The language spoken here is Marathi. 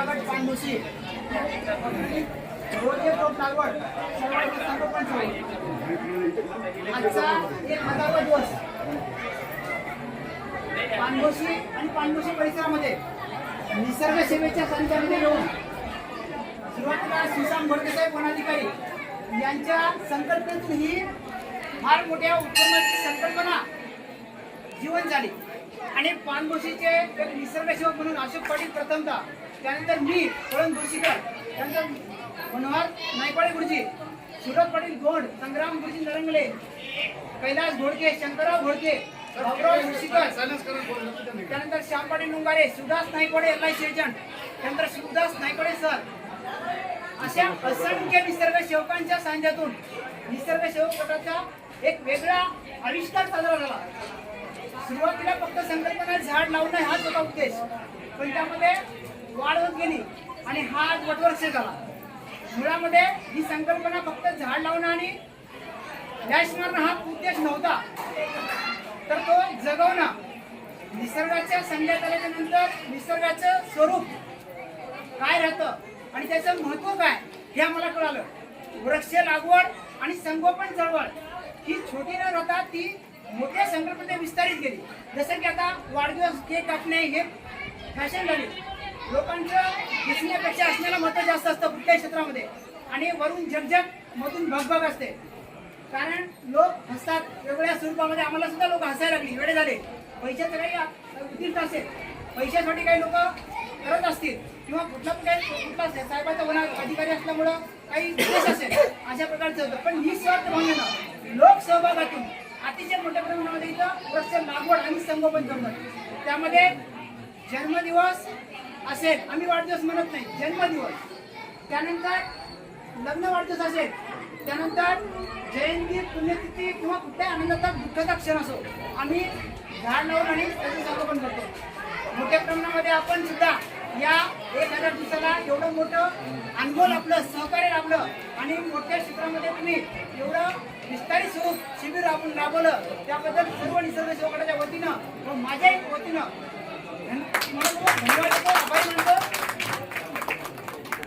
लागवड पानभुशी रोज रोप लागवड. सर्वांचे संगोपन सुरू. आजचा एक हजारवा दिवस. पानभुशी आणि पानभुशी परिसरामध्ये निसर्ग सेवेच्या संचामध्ये येऊन सुरुवातीला सुशांत भडकेसाहेब वनाधिकारी यांच्या संकल्पनेतून ही फार मोठ्या उपक्रमाची संकल्पना जीवन झाली. आणि पानभोशीचे एक निसर्गसेवक म्हणून अशोक पाटील प्रथमतः त्यानंतर मी कळण जोशीकर त्यानंतर मनोहर नायपाळे गुरुजी सुरत पाटील गोंड संग्राम गुरुजी नरंगले कैलास घोडके शंकरराव घोडके त्यानंतर Shyam Patil Nungare Sudas Naikode L I agent त्यानंतर सुदास नायकोडे सर. अशा असंख्य निसर्ग सेवकांच्या सांध्यातून निसर्ग सेवक गटाचा एक वेगळा आविष्कार साजरा झाला. सुरुवातीला फक्त संकल्पना झाड लावणं हाच होता उद्देश. पण त्यामध्ये वाढ होत गेली आणि हा आज वटवर्ष झाला. मुळामध्ये ही संकल्पना फक्त झाड लावणं आणि डॅश मारणं हा उद्देश नव्हता. तर तो जगवणं निसर्गाच्या संध्यात आल्याच्यानंतर निसर्गाचं स्वरूप काय राहतं आणि त्याचं महत्त्व काय हे आम्हाला कळालं. वृक्ष लागवड आणि संगोपन चळवळ ही छोटी न राहता ती मोठ्या संकल्पने विस्तारित केली. जसं की आता वाढदिवस केक कापणे हे फॅशन झाली लोकांचं दिसण्यापेक्षा असण्याला महत्त्व जास्त असतं कुठल्याही क्षेत्रामध्ये. आणि वरून झगझग मधून भगभग असते. कारण लोक हसतात. वेगवेगळ्या स्वरूपामध्ये आम्हाला सुद्धा लोक हसायला लागली. वेळे झाले. पैशाचं काही उद्दिष्ट असेल. पैशासाठी काही लोक करत असतील. किंवा कुठला पण काही कुठला साहेबाचा होणार अधिकारी असल्यामुळं काही उद्देश असेल. अशा प्रकारचं होतं. पण ही भावनेनं लोक सहभागातून अतिशय मोठ्या प्रमाणामध्ये इथं वृक्ष लागवड आणि संगोपन करतात. त्यामध्ये जन्मदिवस असेल आम्ही वाढदिवस म्हणत नाही जन्मदिवस. त्यानंतर लग्न वाढदिवस असेल त्यानंतर जयंती पुण्यतिथी किंवा कुठल्याही आनंदाचा दुःखाचा क्षण असो आम्ही झाड लावून आणि त्याचं संगोपन करतो. मोठ्या प्रमाणामध्ये आपण सुद्धा या एक हजार दिवसाला एवढं मोठं अनुभव आपलं सहकार्य लाभलं आणि मोठ्या क्षेत्रामध्ये तुम्ही एवढं विस्तारित स्वरूप शिबिर आपण राबवलं त्याबद्दल सर्व निसर्ग सेवकाच्या वतीनं व माझ्याही वतीनं धन्यवाद आभारी मानतो.